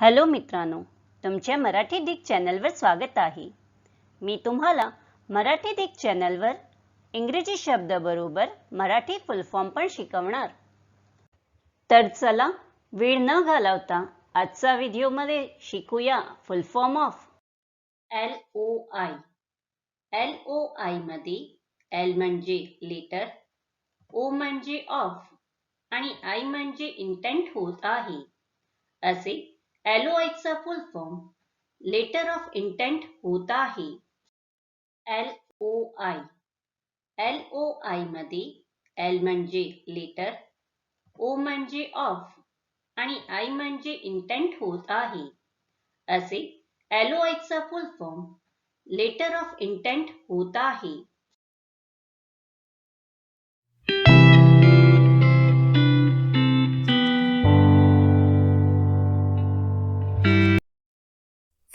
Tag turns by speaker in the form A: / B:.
A: Hello मित्रांनो तुमच्या Marathi Dick चॅनलवर स्वागत आहे. मी तुम्हाला मराठी डिक चॅनलवर इंग्रजी शब्दाबरोबर मराठी फुल फॉर्म पण शिकवणार. तर चला वेळ न घालवता आजचा व्हिडिओमध्ये शिकूया full form of L O I L O आयमध्ये एल म्हणजे लेटर ओ म्हणजे ऑफ आणि आय म्हणजे इंटेंट होत आहे. असे चा full form letter of intent होता है. L O I L O I मध्ये एल म्हणजे लेटर ओ म्हणजे ऑफ़ आणि आय म्हणजे इंटेंट होत आहे. असे चा full form letter of intent होत आहे.